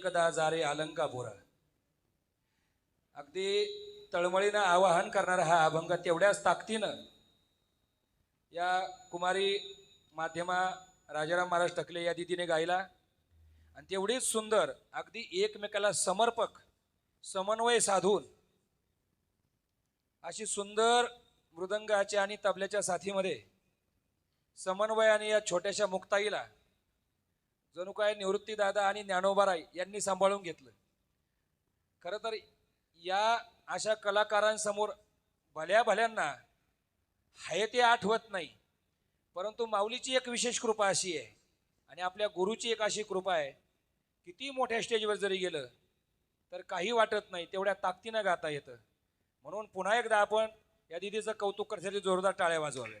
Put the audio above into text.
एकदा जारे अलंकापुरा अगदी तळमळीनं आवाहन करणारा हा अभंग तेवढ्याच ताकदीनं या कुमारी माध्यमा राजाराम महाराज टकले या दिदीने गायला. आणि तेवढीच सुंदर अगदी एकमेकाला समर्पक समन्वय साधून अशी सुंदर मृदंगाच्या आणि तबल्याच्या साथीमध्ये समन्वयाने या छोट्याशा मुक्ताईला जणू काय निवृत्तीदादा आणि ज्ञानोबाराय यांनी सांभाळून घेतलं. खरं तर या अशा कलाकारांसमोर भल्या भल्यांना हाय ते आठवत नाही. परंतु माऊलीची एक विशेष कृपा अशी आहे आणि आपल्या गुरुची एक अशी कृपा आहे किती मोठ्या स्टेजवर जरी गेलं तर काही वाटत नाही तेवढ्या ताकदीनं गाता येतं. म्हणून पुन्हा एकदा आपण या दिदीचं कौतुक करण्यासाठी जोरदार टाळ्या वाजवाव्यात.